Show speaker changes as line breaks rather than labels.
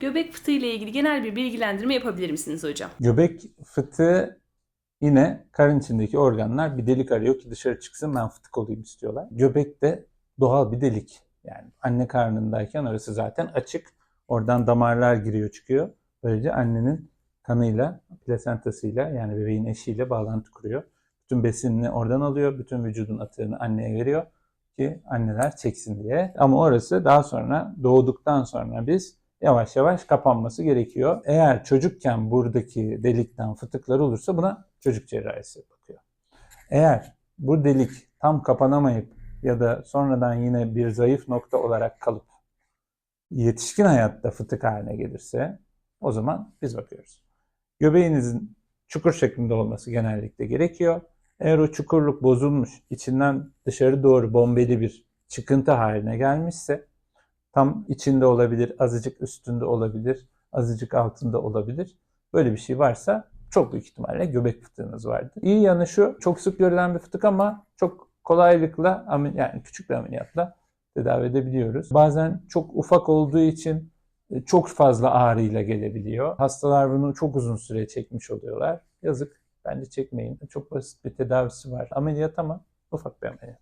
Göbek fıtığı ile ilgili genel bir bilgilendirme yapabilir misiniz hocam?
Göbek fıtığı yine karın içindeki organlar bir delik arıyor ki dışarı çıksın ben fıtık olayım istiyorlar. Göbek de doğal bir delik. Yani anne karnındayken orası zaten açık. Oradan damarlar giriyor çıkıyor. Böylece annenin kanıyla, plasentasıyla yani bebeğin eşiyle bağlantı kuruyor. Bütün besinini oradan alıyor. Bütün vücudun atığını anneye veriyor ki anneler çeksin diye. Ama orası daha sonra doğduktan sonra biz yavaş yavaş kapanması gerekiyor. Eğer çocukken buradaki delikten fıtıklar olursa buna çocuk cerrahisi bakıyor. Eğer bu delik tam kapanamayıp ya da sonradan yine bir zayıf nokta olarak kalıp yetişkin hayatta fıtık haline gelirse o zaman biz bakıyoruz. Göbeğinizin çukur şeklinde olması genellikle gerekiyor. Eğer o çukurluk bozulmuş, içinden dışarı doğru bombeli bir çıkıntı haline gelmişse tam içinde olabilir, azıcık üstünde olabilir, azıcık altında olabilir. Böyle bir şey varsa çok büyük ihtimalle göbek fıtığınız vardır. İyi yanı şu, çok sık görülen bir fıtık ama çok kolaylıkla, yani küçük bir ameliyatla tedavi edebiliyoruz. Bazen çok ufak olduğu için e, çok fazla ağrıyla gelebiliyor. Hastalar bunu çok uzun süre çekmiş oluyorlar. Yazık, bence çekmeyin. Çok basit bir tedavisi var. Ameliyat ama ufak bir ameliyat.